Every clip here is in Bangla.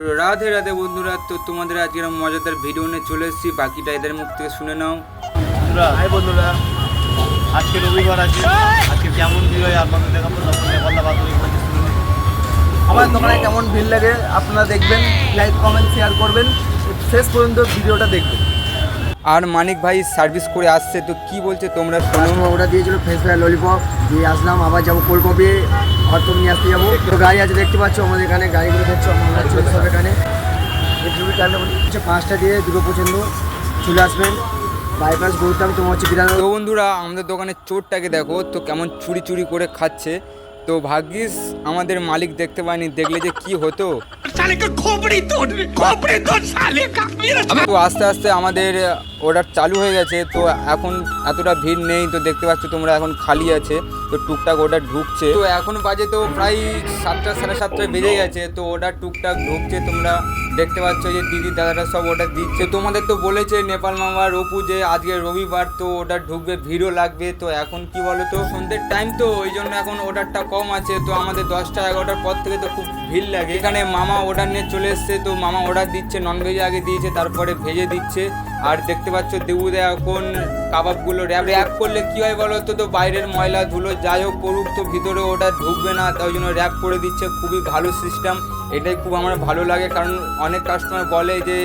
রাধে রাধে বন্ধুরা তো তোমাদের আজকের মজাদার ভিডিও নিয়ে চলে এসেছি। বাকিটা এদের মুখ থেকে শুনে নাও। বন্ধুরা হাই বন্ধুরা আজকে রবিবার আছে। আজকে কেমন ভিড় হয় আপনাদের দেখাবো আমার দোকানে কেমন ভিড় লাগে আপনারা দেখবেন লাইক কমেন্ট শেয়ার করবেন। শেষ পর্যন্ত ভিডিওটা দেখবেন। আর মানিক ভাই সার্ভিস করে আসছে তো কি বলছে তোমরা অর্ডার দিয়েছিল ফ্রেশ ফ্রাই ললিপপ দিয়ে আসলাম আবার যাব কোলকপি হয়তো নিয়ে আসতে যাব। তো গাড়ি আছে দেখতে পাচ্ছ আমাদের এখানে গাড়িগুলো দেখছ আমরা সব এখানে। টাইমটা হচ্ছে পাঁচটা দিয়ে দুটো পর্যন্ত চলে আসবেন। বাইপাস ঘুরতাম তোমার হচ্ছে বিধান তো বন্ধুরা আমাদের দোকানের চোরটাকে দেখো তো কেমন চুরি চুরি করে খাচ্ছে। তো ভাগ্যিস আমাদের মালিক দেখতে পায়নি দেখলে যে কি হতো? তো আস্তে আস্তে আমাদের অর্ডার চালু হয়ে গেছে, তো এখন এতটা ভিড় নেই, তো দেখতে পাচ্ছ তোমরা এখন খালি আছে, তো টুকটাক অর্ডার ঢুকছে। তো এখন বাজে তো প্রায় সাতটা, সাড়ে সাতটা বেজে গেছে, তো অর্ডার টুকটাক ঢুকছে, তোমরা দেখতে পাচ্ছ যে দিদি, দাদারা সব অর্ডার দিচ্ছে। তোমাদের তো বলেছে নেপাল মামা, রপু যে আজকে রবিবার, তো অর্ডার ঢুকবে, ভিড়ও লাগবে, তো এখন কি বলো তো সন্ধ্যের টাইম তো, ওই জন্য এখন অর্ডারটা কম আছে, তো আমাদের দশটা, এগারোটার পর থেকে তো খুব ভিড় লাগে। এখানে মামা অর্ডার নিয়ে চলে এসছে। তো মামা অর্ডার দিচ্ছে ননভেজ আগে দিয়েছে, তারপরে ভেজে দিচ্ছে। আর দেখতে পাচ্ছ দেবুদা এখন কাবাবগুলো র্যাপ র্যাপ করলে কী হয় বলো তো? তো বাইরের ময়লা ধুলো যাই হোক করুক, তো ভিতরে ওটা ঢুকবে না, তাই জন্য র্যাপ করে দিচ্ছে। খুবই ভালো সিস্টেম এটাই খুব আমার ভালো লাগে। কারণ অনেক কাস্টমার বলে যে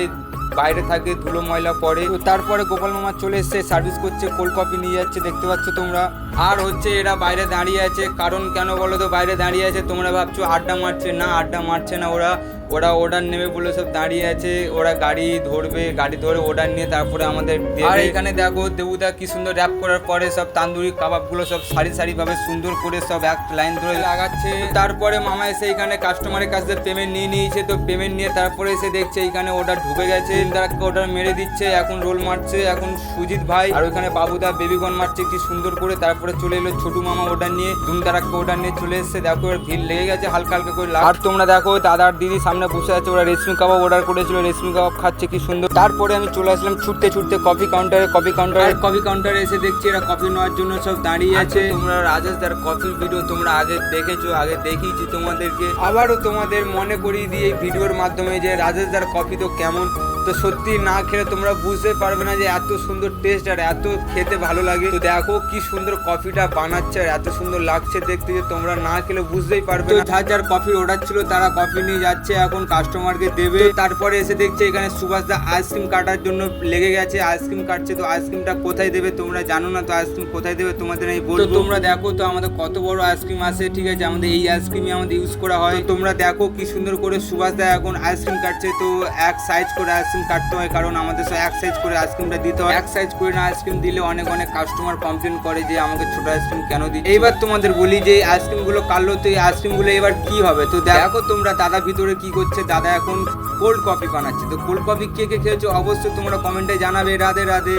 বাইরে থাকে, ধুলো ময়লা পড়ে। তো তারপরে গোপাল মামা চলে এসছে সার্ভিস করছে কোল্ড কফি নিয়ে যাচ্ছে, দেখতে পাচ্ছ তোমরা। আর হচ্ছে এরা বাইরে দাঁড়িয়ে আছে, কারণ কেন বলো তো? বাইরে দাঁড়িয়ে আছে, তোমরা ভাবছ আড্ডা মারছে, না আড্ডা মারছে না ওরা। ওরা অর্ডার নেবে বলে সব দাঁড়িয়ে আছে ওরা গাড়ি ধরবে গাড়ি ধরে অর্ডার নিয়ে তারপরে আমাদের আর এখানে দেখো দেবুদা কি সুন্দর র্যাপ করার পরে সব তান্দুরি কাবাবগুলো সব সারি সারি ভাবে সুন্দর করে সব এক লাইন ধরে লাগাচ্ছে। তারপরে মামা এসে এখানে কাস্টমারের কাছে পেমেন্ট নিয়ে নিয়েছে তো পেমেন্ট নিয়ে তারপরে এসে দেখছে এখানে অর্ডার ঢুকে গেছে তারা অর্ডার মেরে দিচ্ছে এখন রোল মারছে এখন সুজিত ভাই আর ওখানে বাবুদা বেবিগন মারছে কি সুন্দর করে তারপরে চলে এলো ছোটু মামা অর্ডার নিয়ে ধুম তারাক্কে অর্ডার নিয়ে চলে এসছে। দেখো ভিড় লেগে গেছে হালকা হালকা করে আর তোমরা দেখো দাদার দিদি সামনে বসে আছে ওরা রেশমি কাবাব অর্ডার করেছিল রেশমি কাবাব খাচ্ছে কি সুন্দর। তারপরে আমি চলে আসলাম ছুটতে ছুটতে কফি কাউন্টারে কফি কাউন্টারে কফি কাউন্টারে এসে দেখছি এরা কফি নেওয়ার জন্য সব দাঁড়িয়ে আছে। তোমরা রাজেশ দার কফির ভিডিও তোমরা আগে দেখেছ আগে দেখিয়েছি তোমাদেরকে। আবারও তোমাদের মনে করিয়ে দিয়ে এই ভিডিওর মাধ্যমে যে রাজেশ দার কফি তো কেমন তো সত্যি না খেলে তোমরা বুঝতে পারবে না যে এত সুন্দর টেস্ট আর এত খেতে ভালো লাগে। তো দেখো কি সুন্দর কফিটা বানাচ্ছে আর এত সুন্দর লাগছে দেখতে যে তোমরা না খেলে বুঝতেই পারবে যার যার কফির অর্ডার ছিল তারা কফি নিয়ে যাচ্ছে এখন কাস্টমারকে দেবে তারপরে এসে দেখছে এখানে সুভাষ দা আইসক্রিম কাটার জন্য লেগে গেছে আইসক্রিম কাটছে তো আইসক্রিমটা কোথায় দেবে তোমরা জানো না তো আইসক্রিম কোথায় দেবে তোমাদের আমি বলব তোমরা দেখো তো আমাদের কত বড় আইসক্রিম আছে ঠিক আছে আমাদের এই আইসক্রিমই আমাদের ইউজ করা হয় তোমরা দেখো কি সুন্দর করে সুভাষ দা এখন আইসক্রিম কাটছে তো এক সাইজ করে আইসক্রিম কাটতে হয় কারণ আমাদের সব এক সাইজ করে আইসক্রিমটা দিতে হয় এক সাইজ করে না আইসক্রিম দিলে অনেক অনেক কাস্টমার কমপ্লেন করে যে আমাকে ছোট আইসক্রিম কেন দিচ্ছে এইবার তোমাদের বলি যে আইসক্রিমগুলো কাটলো তো এই আইসক্রিমগুলো এবার কি হবে তো দেখো তোমরা দাদা ভিতরে কি করছে, দাদা এখন কোল্ড কফি বানাচ্ছে। তো কোল্ড কফি কে কে খেয়েছো? অবশ্যই তোমরা কমেন্টে জানাবে। রাধে রাধে।